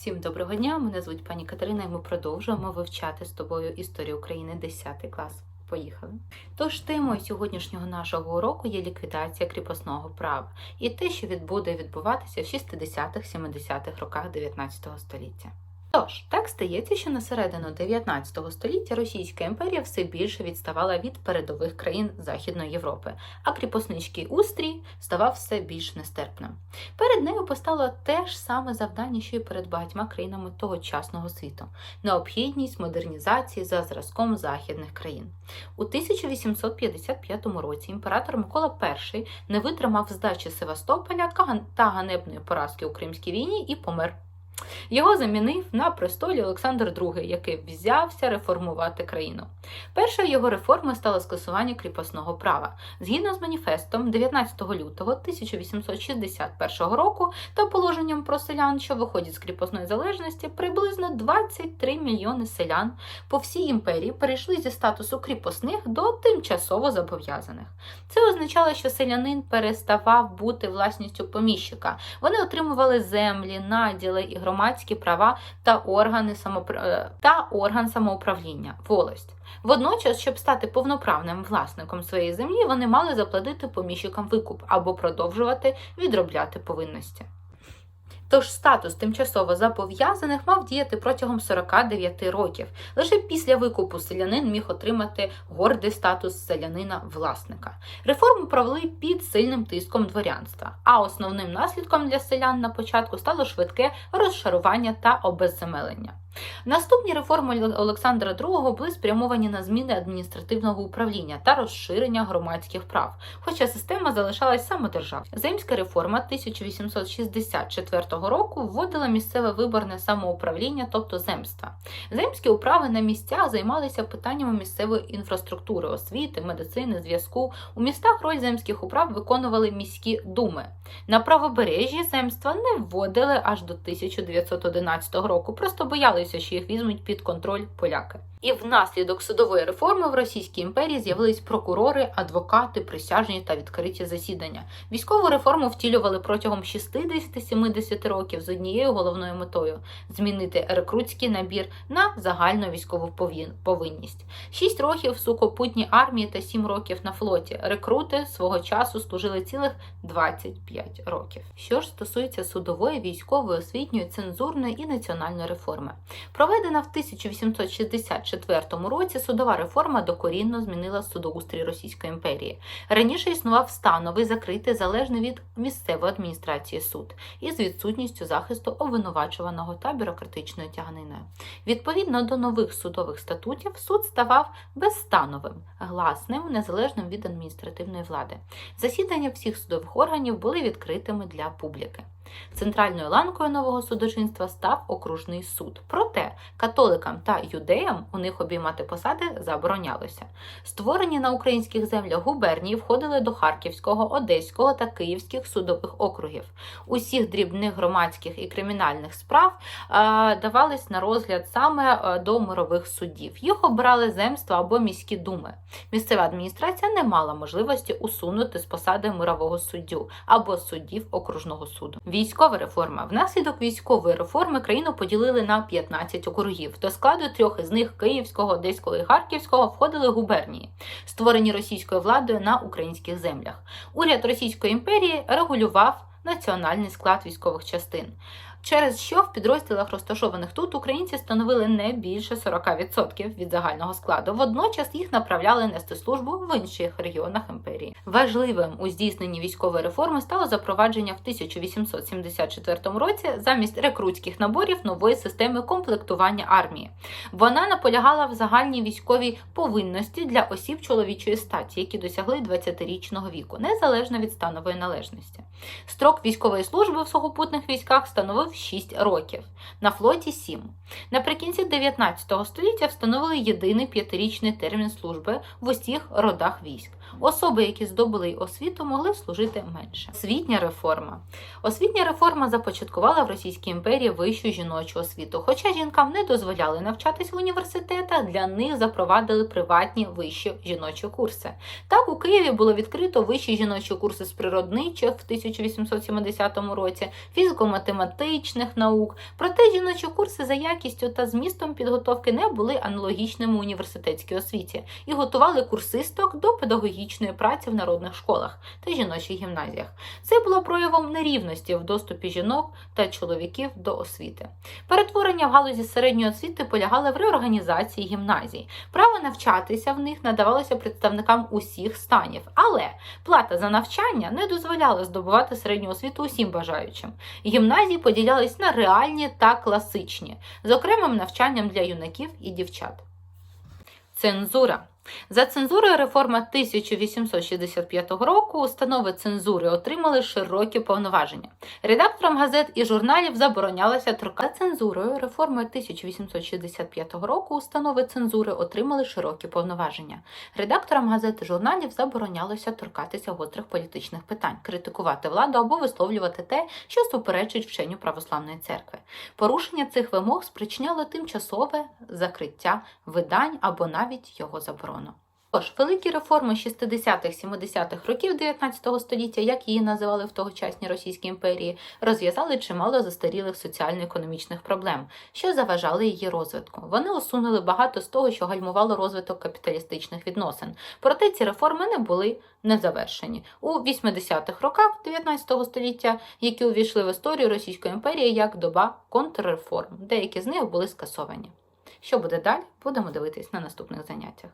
Всім доброго дня! Мене звуть пані Катерина, і ми продовжуємо вивчати з тобою історію України 10 клас. Поїхали. Тож темою сьогоднішнього нашого уроку є ліквідація кріпосного права і те, що відбуде відбуватися в 60-70-х роках 19 століття. Тож, так стається, що на середину 19 століття Російська імперія все більше відставала від передових країн Західної Європи, а кріпосницький устрій ставав все більш нестерпним. Перед нею постало те ж саме завдання, що й перед багатьма країнами тогочасного світу необхідність модернізації за зразком західних країн. У 1855 році імператор Микола І не витримав здачі Севастополя та ганебної поразки у Кримській війні і помер. Його замінив на престолі Олександр II, який взявся реформувати країну. Першою його реформою стало скасування кріпосного права. Згідно з маніфестом 19 лютого 1861 року та положенням про селян, що виходять з кріпосної залежності, приблизно 23 мільйони селян по всій імперії перейшли зі статусу кріпосних до тимчасово зобов'язаних. Це означало, що селянин переставав бути власністю поміщика. Вони отримували землі, наділи і громадські права та органи самопра... е, та орган самоуправління волость. Водночас, щоб стати повноправним власником своєї землі, вони мали заплатити поміщикам викуп або продовжувати відробляти повинності. Тож статус тимчасово зобов'язаних мав діяти протягом 49 років. Лише після викупу селянин міг отримати гордий статус селянина-власника. Реформу провели під сильним тиском дворянства, а основним наслідком для селян на початку стало швидке розшарування та обезземелення. Наступні реформи Олександра II були спрямовані на зміни адміністративного управління та розширення громадських прав, хоча система залишалась самодержавною. Земська реформа 1864 року вводила місцеве виборне самоуправління, тобто земства. Земські управи на місцях займалися питаннями місцевої інфраструктури, освіти, медицини, зв'язку. У містах роль земських управ виконували міські думи. На правобережжі земства не вводили аж до 1911 року, просто боялися, що їх візьмуть під контроль поляки. І внаслідок судової реформи в Російській імперії з'явились прокурори, адвокати, присяжні та відкриті засідання. Військову реформу втілювали протягом 60-70 років з однією головною метою змінити рекрутський набір на загальну військову повинність. 6 років в сухопутній армії та 7 років на флоті. Рекрути свого часу служили цілих 25 років. Що ж стосується судової, військової, освітньої, цензурної і національної реформи, проведена в 1864 році судова реформа докорінно змінила судоустрій Російської імперії. Раніше існував становий закритий залежний від місцевої адміністрації суд із відсутністю захисту обвинувачуваного та бюрократичною тяганиною. Відповідно до нових судових статутів, суд ставав безстановим, гласним, незалежним від адміністративної влади. Засідання всіх судових органів були відкритими для публіки. Центральною ланкою нового судочинства став окружний суд. Проте католикам та юдеям у них обіймати посади заборонялося. Створені на українських землях губернії входили до Харківського, Одеського та Київських судових округів. Усіх дрібних громадських і кримінальних справ е, давались на розгляд саме е, до мирових судів. Їх обирали земства або міські думи. Місцева адміністрація не мала можливості усунути з посади мирового суддю або суддів окружного суду. Військова реформа. Внаслідок військової реформи країну поділили на 15 округів. До складу трьох із них Київського, Одеського і Харківського входили губернії, створені російською владою на українських землях. Уряд Російської імперії регулював національний склад військових частин. Через що в підрозділах, розташованих тут, українці становили не більше 40% від загального складу. Водночас їх направляли нести службу в інших регіонах імперії. Важливим у здійсненні військової реформи стало запровадження в 1874 році замість рекрутських наборів нової системи комплектування армії. Вона наполягала в загальній військовій повинності для осіб чоловічої статі, які досягли 20-річного віку, незалежно від станової належності. Строк військової служби в сухопутних військах становив 6 років, на флоті 7. Наприкінці 19 століття встановили єдиний п'ятирічний термін служби в усіх родах військ. Особи, які здобули освіту, могли служити менше. Освітня реформа. Освітня реформа започаткувала в Російській імперії вищу жіночу освіту. Хоча жінкам не дозволяли навчатись в університетах, для них запровадили приватні вищі жіночі курси. Так у Києві було відкрито вищі жіночі курси з природничих в 1870 році, фізико-математичних наук. Проте жіночі курси за якістю та змістом підготовки не були аналогічними у університетській освіті і готували курсисток до педагогічної праці в народних школах та жіночих гімназіях. Це було проявом нерівності в доступі жінок та чоловіків до освіти. Перетворення в галузі середньої освіти полягали в реорганізації гімназій. Право навчатися в них надавалося представникам усіх станів, але плата за навчання не дозволяла здобувати середню освіту усім бажаючим. Гімназії поділялись на реальні та класичні, з окремим навчанням для юнаків і дівчат. Цензура. За цензурою реформи 1865 року установи цензури отримали широкі повноваження. Редакторам газет і журналів заборонялося торкати. За цензурою реформи 1865 року установи цензури отримали широкі повноваження. Редакторам газет і журналів заборонялося торкатися гострих політичних питань, критикувати владу або висловлювати те, що суперечить вченню православної церкви. Порушення цих вимог спричиняло тимчасове закриття видань або навіть його заборону. Тож, великі реформи 60-х-70-х років 19 століття, як її називали в тогочасній Російській імперії, розв'язали чимало застарілих соціально-економічних проблем, що заважали її розвитку. Вони усунули багато з того, що гальмувало розвиток капіталістичних відносин. Проте ці реформи не були незавершені. У 80-х роках 19 століття, які увійшли в історію Російської імперії як доба контрреформ, деякі з них були скасовані. Що буде далі, будемо дивитись на наступних заняттях.